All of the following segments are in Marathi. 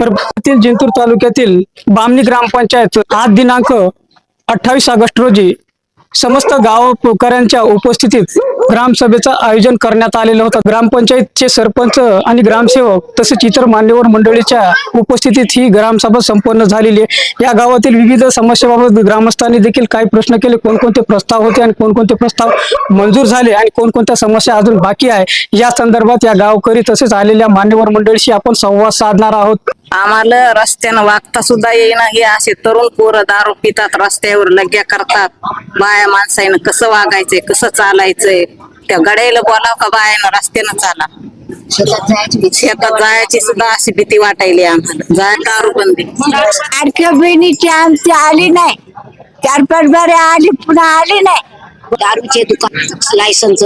परभणीतील जिंतूर तालुक्यातील बामणी ग्रामपंचायत आज दिनांक अठ्ठावीस ऑगस्ट रोजी समस्त गावकऱ्यांच्या उपस्थितीत ग्रामसभेचं आयोजन करण्यात आलेलं होतं. ग्रामपंचायतचे सरपंच आणि ग्रामसेवक तसेच इतर मान्यवर मंडळीच्या उपस्थितीत ही ग्रामसभा संपन्न झालेली आहे. या गावातील विविध समस्याबाबत ग्रामस्थांनी देखील काही प्रश्न केले. कोणकोणते प्रस्ताव होते आणि कोणकोणते प्रस्ताव मंजूर झाले आणि कोणकोणत्या समस्या अजून बाकी आहे? या संदर्भात या गावकरी तसेच आलेल्या मान्यवर मंडळीशी आपण संवाद साधणार आहोत. आम्हाला रस्त्यानं वागता सुद्धा येईना. हे असे तरुण पोरं दारू पितात रस्त्यावर लग्या करतात. बाया माणसाईनं कसं वागायचंय कसं चालायचंय? त्या गड्याला बोलाव का बायानं? रस्त्यानं चाला. शेतात जायची सुद्धा अशी भीती वाटायली आम्हाला. जाय दारू बंदी लाडक्या बहिणीची आमची आली नाही. चार पाच बारे आली पुन्हा आली नाही. दारूचे दुकान लायसन्स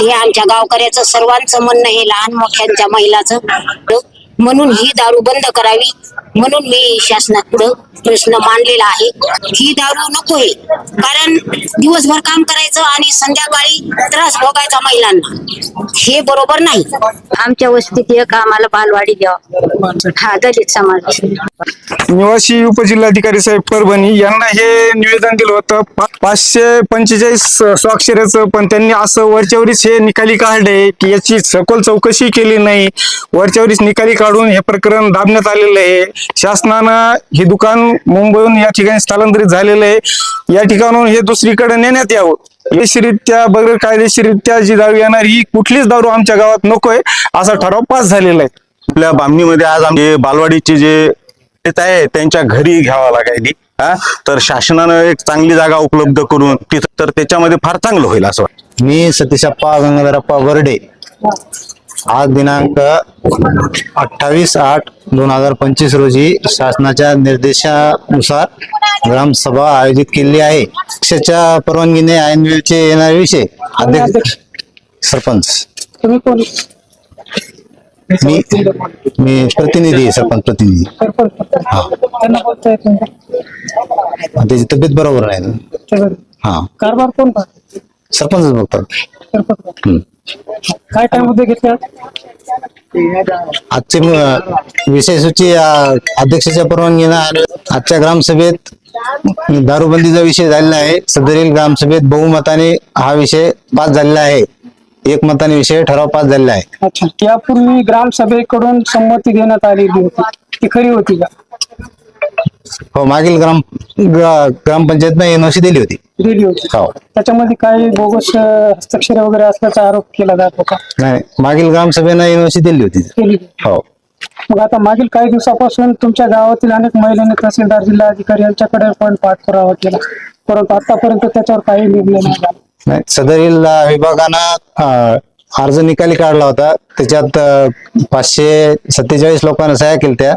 ते आमच्या गावकऱ्याचं सर्वांचं म्हणणं हे लहान मोठ्यांच्या महिलाचं. म्हणून ही दारू बंद करावी. म्हणून मी शासनापुढं प्रश्न मांडलेला आहे. ही दारू नकोय कारण दिवसभर काम करायचं आणि संध्याकाळी त्रास भोगायचा महिलांना. हे बरोबर नाही. आमच्या वस्तीत एक आम्हाला बालवाडी द्यावा हा दलित समाज. निवासी उपजिल्हाधिकारी साहेब परभणी यांना हे निवेदन दिलं होतं. पाचशे पंचेचाळीस स्वाक्षऱ्याचं पण त्यांनी असं वरच्यावरीच हे निकाली काढले की याची सखोल चौकशी केली नाही. वरच्यावरीच निकाली काढून हे प्रकरण दाबण्यात आलेलं आहे. शासनानं हे दुकान मुंबईहून या ठिकाणी स्थलांतरित झालेलं आहे. या ठिकाणून हे दुसरीकडे नेण्यात यावं. कायदेशीरित्या बगैर कायदेशीरित्या जी दारू येणार ही कुठलीच दारू आमच्या गावात नकोय असा ठराव पास झालेला आहे. आपल्या बामणीमध्ये आज आमचे बालवाडीचे जे आहे त्यांच्या घरी घ्यावा लागायली हा? तर शासनानं एक चांगली जागा उपलब्ध करून तिथं तर त्याच्यामध्ये फार चांगलं होईल असं वाटतं. मी सतीशप्पा गंगाधरप्पा बर्डे आज दिनांक अठ्ठावीस आठ दोन हजार पंचवीस रोजी शासनाच्या निर्देशानुसार ग्रामसभा आयोजित केली आहे. पक्षाच्या परवानगीने ऐनवेळचे येणारे विषय अध्यक्ष सरपंच. मी मी प्रतिनिधी सरपंच प्रतिनिधी. नाही. त्याची तब्येत बरोबर नाही हा. कारभार कोण? सरपंचच बघतात. काय काय मुद्दे घेतले? आज? आजचे म- विषय सूची अध्यक्षाच्या परवानगीनं आजच्या ग्रामसभेत दारूबंदीचा विषय झालेला आहे. सदरील ग्रामसभेत बहुमताने हा विषय पास झालेला आहे. एकमताने विषय ठराव पास झालेला आहे. अच्छा यापूर्वी ग्रामसभेकडून संमती देण्यात आलेली होती. ती खरी होती का? हो मागील ग्राम ग्रा- ग्रामपंचायतनं एनओसी दिली होती. दिली होती. हो. त्याच्यामध्ये काही बोगस अं, हस्ताक्षर वगैरे असल्याचा आरोप केला जात होता. नाही मागील ग्रामसभेनं एनओसी दिली होती. केली हो. मग आता मागील काही दिवसापासून तुमच्या गावातील अनेक महिलांनी तहसीलदार जिल्हाधिकारी यांच्याकडे पण पाठपुरावा केला. परंतु आतापर्यंत त्याच्यावर काही निर्णय नाही झाला. नाही सदरील अ, विभागानं अ, अर्ज निकाली काढला होता. त्याच्यात पाचशे सत्तेचाळीस लोकांना सह्या केल्या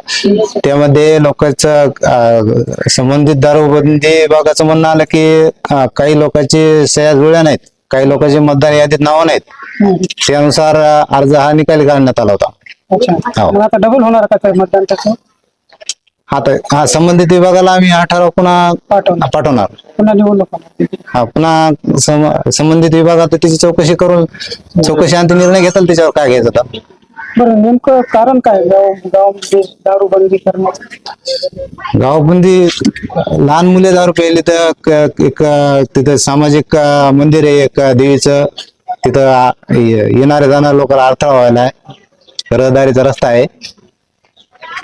त्यामध्ये लोकांचं संबंधित दारूबंदी विभागाचं म्हणणं आलं की काही लोकांची सह्या जुळल्या नाहीत. काही लोकांची मतदार यादीत नावं नाहीत. त्यानुसार अर्ज हा निकाली काढण्यात आला होता. अच्छा. हो. डबल होणार का मतदान त्याचं आता हा संबंधित विभागाला आम्ही हा ठराव पुन्हा पाठवणार. पाठवणार. पुन्हा निवडणूक होणार. हा पुन्हा सम- संबंधित विभागात त्याची चौकशी करून चौकशी अंतिम निर्णय घेताल त्याच्यावर काय घ्यायचं आता? बरं नेमकं कारण काय गाव गावामध्ये दारू बंदी करण्याचं गावबंदी लहान मुले दारू प्यायली तर क- एक तिथं सामाजिक अं, मंदिर आहे एक देवीचं. तिथं आ- ये- येणारे जाणारे लोकांना अडथळा व्हायला आहे. रहदारीचा रस्ता आहे.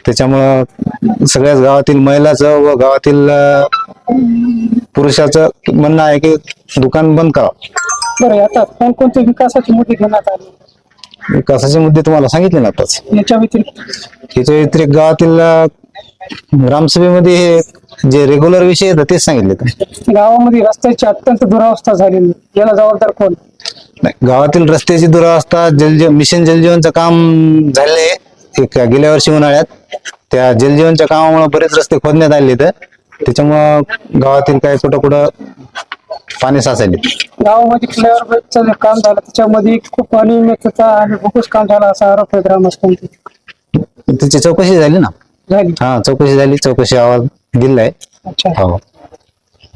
त्याच्यामुळं सगळ्याच गावातील महिलाचं व गावातील पुरुषाचं म्हणणं आहे की दुकान बंद करावं बरं आता कोणकोणते विकासाचे मुद्दे घेण्यात आले? विकासाचे मुद्दे तुम्हाला सांगितले ना आताच. याच्या व्यतिरिक्त. याच्या व्यतिरिक्त गावातील अं, ग्रामसभेमध्ये हे जे रेग्युलर विषय आहेत तेच सांगितले का गावामध्ये रस्त्याची अत्यंत दुरावस्था झालेली आहे. याला जबाबदार कोण? नाही गावातील रस्त्याची दुरावस्था जलजीवन मिशन जलजीवनचं काम झाले गेल्या वर्षी उन्हाळ्यात. त्या जलजीवनच्या कामामुळे बरेच रस्ते खोदण्यात आले तर त्याच्यामुळं गावातील काही कुठं कुठं पाणी साचले. गावामध्ये जे काम झालं. त्याच्यामध्ये खूप अनियमितता आणि बोगस काम झालं असा आरोप आहे ग्रामस्थांची. त्याची चौकशी झाली ना? झाली. हा चौकशी झाली. चौकशी अहवाल दिलाय. अच्छा. हो.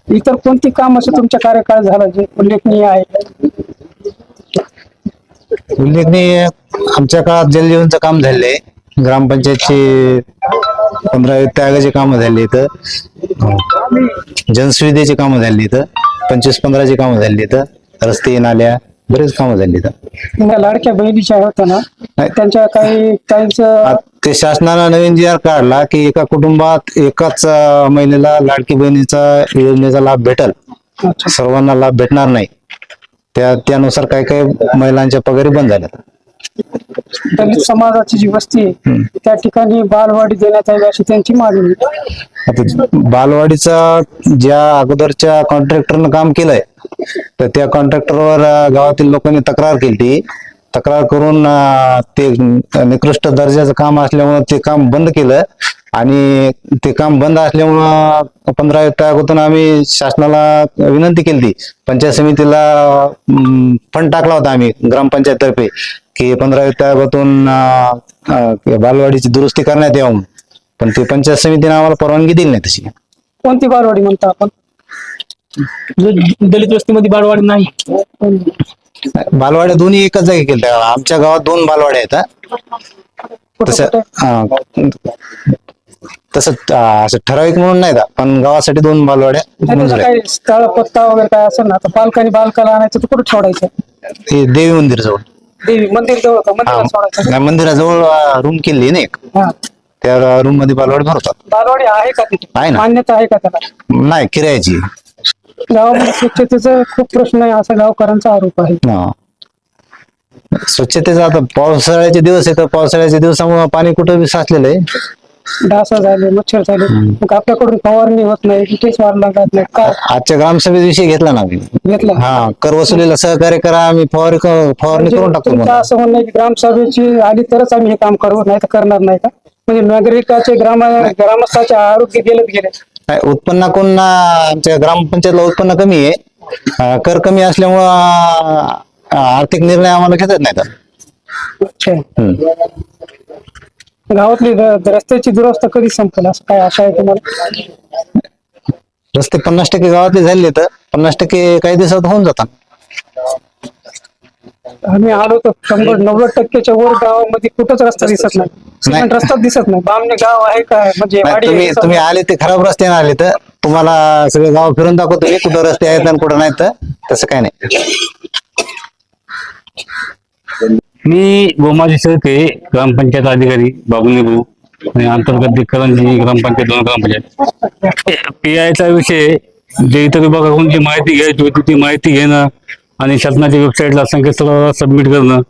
इतर कोणती काम असं तुमच्या कार्यकाळ झालं जे उल्लेखनीय आहे? उल्लेखनीय आमच्या काळात जलजीवनचं काम झालंय. ग्रामपंचायतची पंधरा त्यागाची कामं झाली इथं. जनसुविधेची कामं झाली इथं. पंचवीस पंधराची कामं झाली इथं. रस्ते नाल्या बरेच कामं झाली इथं. लाडक्या बहिणीच्या होत्या ना. त्यांच्या काही काहींचं आ- ते शासनानं नवीन जी आर काढला की एका कुटुंबात एकाच महिलेला लाडकी बहिणीचा योजनेचा लाभ भेटल. सर्वांना लाभ भेटणार नाही. त्या त्यानुसार काही काही महिलांच्या पगारी बंद झाल्या दलित समाजाची जी वस्ती आहे त्या ठिकाणी बालवाडी देण्यात यावी अशी त्यांची मागणी आहे. आता बालवाडीचा ज्या अगोदरच्या कॉन्ट्रॅक्टरनं काम केलंय तर त्या कॉन्ट्रॅक्टरवर गावातील लोकांनी तक्रार केली. तक्रार करून अं, ते निकृष्ट दर्जाचं काम असल्यामुळं ते काम बंद केलं. आणि ते काम बंद असल्यामुळं पंधरा अगोदर आम्ही शासनाला विनंती केली. पंचायत समितीला फंड टाकला होता आम्ही ग्रामपंचायत तर्फे की पंधरा अगोदरून बालवाडीची दुरुस्ती करण्यात यावं. पण ते पंचायत समितीने आम्हाला परवानगी दिली नाही तशी. कोणती बालवाडी म्हणता आपण? दलित वस्तीमध्ये बालवाडी नाही. बालवाड्या दोन्ही एकच जागी केल्या. आमच्या गावात दोन बालवाड्या आहेत हा. तसं? हा. तसं अं, असं ठराविक म्हणून नाही का पण गावासाठी दोन बालवाड्या त्याचं मंजूर आहेत काही स्थळ पत्ता वगैरे काय असेल ना तर पालकांनी बालकाला आणायचं तर कुठं ठेवायचं हे देवी मंदिर जवळ. देवी मंदिर जवळ का मंदिरात सोडायचं नाही, मंदिराजवळ रूम केली ना एक. हा. त्या रूममध्ये बालवाडी भरतात. बालवाडी आहे का तिथे? आहे ना. मान्यता आहे का त्याला? नाही किरायाची. गावामध्ये स्वच्छतेचा खूप प्रश्न आहे असा गावकऱ्यांचा आरोप आहे. हा. स्वच्छतेचा आता पावसाळ्याचे दिवस आहे तर पावसाळ्याच्या दिवसामुळे पाणी कुठं बी साचलेलं आहे. डासा झाले मच्छर झाले. मग आपल्याकडून फवारणी होत नाही कुठेच वाढला जात नाही. का? आजच्या ग्रामसभेविषयी घेतला ना आम्ही. घेतला. हा कर वसुलीला सहकार्य करा आम्ही फवारणी क- फवारणी करून टाकतो तुमचं म्हणून. असं म्हणणं आहे की ग्रामसभेची आली तरच आम्ही हे काम करू नाही तर करणार नाही का? म्हणजे नागरिकाचे ग्राम ग्रामस्थाचे आरोग्य गेलेच गेले नाही, उत्पन्नाकडून अं, आमच्या ग्रामपंचायतला उत्पन्न कमी आहे. अं, कर कमी असल्यामुळं अं, आर्थिक निर्णय आम्हाला घेता येत नाहीत अच्छा. हम्म. गावातली र- रस्त्याची दुरवस्था कधी संपेल असं काय आशा आहे तुम्हाला? रस्ते पन्नास टक्के गावातले झाले तर पन्नास टक्के काही दिवसात होऊन जातात. आम्ही आलो तर शंभर नव्वद टक्क्याच्या वर गावामध्ये कुठंच रस्ता दिसत नाही. सिमेंट रस्ता दिसत नाही. बामणे गाव आहे काय म्हणजे नाही, वाडी तुम्ही तुम्ही आले ते खराब रस्त्याने आले तर तुम्हाला सगळे गाव फिरून दाखवतो मी कुठं रस्ते आहेत आणि कुठं नाहीत तर. तसं काय नाही. मी गोमाजी शेळके ग्रामपंचायत अधिकारी बाबुनी भाऊ आणि अंतर्गत करंजी ग्रामपंचायत दोन ग्रामपंचायत. पीआयचा विषय जे इतर विभागाकडून जी माहिती घ्यायची होती ती माहिती घेणं आणि शासनाच्या वेबसाईटला संकेतस्थळाला सबमिट करणं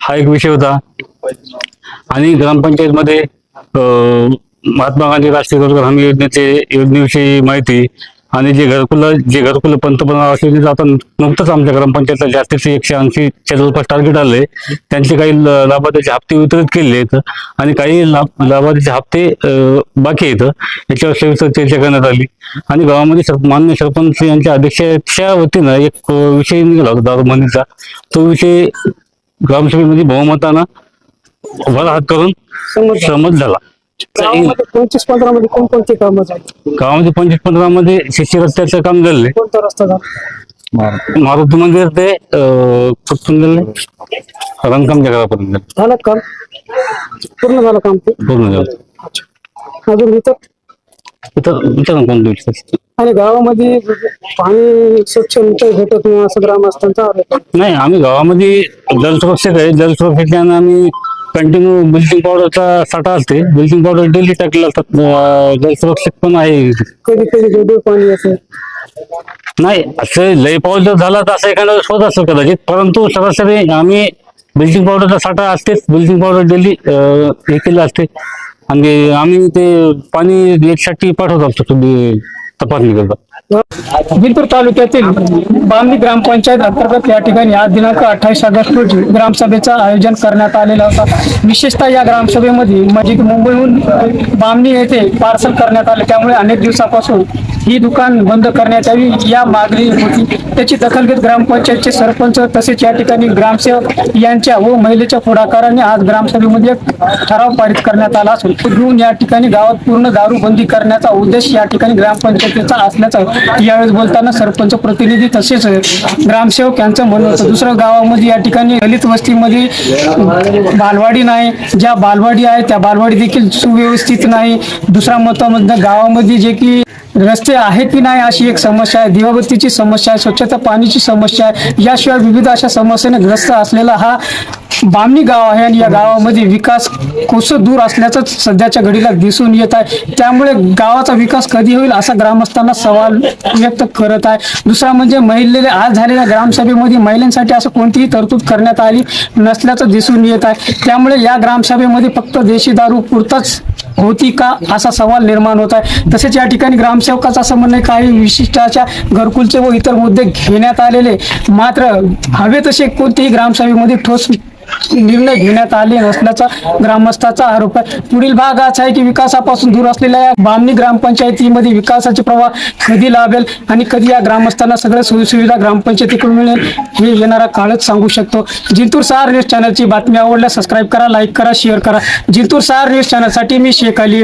हा एक विषय होता. आणि ग्रामपंचायतमध्ये महात्मा गांधी राष्ट्रीय रोजगार हमी योजनेचे योजनेविषयी माहिती आणि जे घरकुल जे घरकुल पंतप्रधान आता नुकतंच आमच्या ग्रामपंचायतला जास्तीचे एकशे ऐंशी जवळपास टार्गेट आले. त्यांचे काही लाभार्थ्याचे हप्ते वितरित केले आहेत. आणि काही लाभ लाभार्थ्याचे हप्ते बाकी आहेत. याच्यावर सविस्तर चर्चा करण्यात आली. आणि गावामध्ये मान्य सरपंच यांच्या अध्यक्षाच्या वतीनं एक विषय निघाला होता दारूबंदीचा तो विषय ग्रामसभेमध्ये बहुमतानं वर हात करून समज झाला. गावामध्ये पंचवीस पंधरा मध्ये कोणकोणती कामं झाली? गावामध्ये पंचवीस पंधरा मध्ये रस्त्याचं काम झालंय कोणता रस्ता झाला? मारुती मंदिर ते अं, कुठून रंगकाम झालं काम? पूर्ण झालं काम ते? पूर्ण झालं. अजून इथं इथं शकतं. आणि गावामध्ये पाणी स्वच्छ भेटत नाही असं ग्रामस्थांचा आरोप आहे. नाही आम्ही गावामध्ये जलसुरक्षक आहे जलसुरक्षेच्यानं आम्ही कंटिन्यू ब्लिचिंग पावडरचा साठा असते. ब्लिचिंग पावडर डेली टाकलेला असतात. अं, जलसुरक्षक पण आहे. कधी कधी वेगळं पाणी येते नाही. असं लय पाऊस जर झाला तर असं एखादा वेळेस होत असेल कदाचित. परंतु सरासरी आम्ही ब्लिचिंग पावडरचा साठा असतेच. ब्लिचिंग पावडर डेली हे केलं असते. आणि आम्ही ते पाणी एकसाठी पाठवत असतो तुम्ही तपासणी करता. जिंतूर तालुक्यातील बामणी ग्रामपंचायत अंतर्गत या ठिकाणी आज दिनांक अठ्ठावीस ऑगस्ट रोजी ग्रामसभेचं आयोजन करण्यात आलेलं होता. विशेषतः या ग्रामसभेमध्ये म्हणजे मुंबईहून बामणी येथे पार्सल करण्यात आले. त्यामुळे अनेक दिवसापासून ही दुकान बंद करण्यात यावी या मागणी होती. त्याची दखल घेत ग्रामपंचायतचे सरपंच तसेच या ठिकाणी ग्रामसेवक यांच्या व महिलेच्या पुढाकाराने आज ग्रामसभेमध्ये ठराव पारित करण्यात आला असून घेऊन या ठिकाणी गावात पूर्ण दारूबंदी करण्याचा उद्देश या ठिकाणी ग्रामपंचायतीचा असल्याचं यावेळेस बोलताना सरपंच प्रतिनिधी तसेच ग्रामसेवक यांचं म्हणणं होतं. दुसरं गावामध्ये या ठिकाणी दलित वस्तीमध्ये बालवाडी नाही. ज्या बालवाडी आहे त्या बालवाडी देखील सुव्यवस्थित नाही. दुसरा महत्वामधनं गावामध्ये जे की रस्ते आहे की नाही अशी एक समस्या आहे. दिवाबत्तीची समस्या आहे स्वच्छता पाण्याची समस्या आहे. याशिवाय विविध अशा समस्येने ग्रस्त असलेला हा बामणी गाव आहे आणि या गावामध्ये विकास कोस दूर असल्याचं सध्याच्या घडीला दिसून येत आहे. त्यामुळे गावाचा विकास कधी होईल असा ग्रामस्थांना सवाल व्यक्त करत आहे. दुसरा म्हणजे महिलेले आज झालेल्या ग्रामसभेमध्ये महिलांसाठी असं कोणतीही तरतूद करण्यात आली नसल्याचं दिसून येत आहे. त्यामुळे या ग्रामसभेमध्ये फक्त देशी दारू पुरताच होती का असा सवाल निर्माण होत आहे. तसेच या ठिकाणी ग्रामसेवकाचा संबंध आहे काही विशिष्टाच्या घरकुलचे व इतर मुद्दे घेण्यात आलेले. मात्र हवे तसे कोणतेही ग्रामसभेमध्ये ठोस निर्णय घेण्यात आले नसल्याचा ग्रामस्थाचा आरोप आहे. पुढील भाग असा आहे की विकासापासून दूर असलेल्या या बामणी ग्रामपंचायतीमध्ये विकासाचे प्रवाह कधी लाभेल आणि कधी या ग्रामस्थांना सगळ्या सोयीसुविधा ग्रामपंचायतीकडून मिळेल हे येणारा काळच सांगू शकतो. जिंतूर सहार न्यूज चॅनलची बातमी आवडल्यास सबस्क्राईब करा लाईक करा शेअर करा. जिंतूर सहार न्यूज चॅनलसाठी मी शेख अली.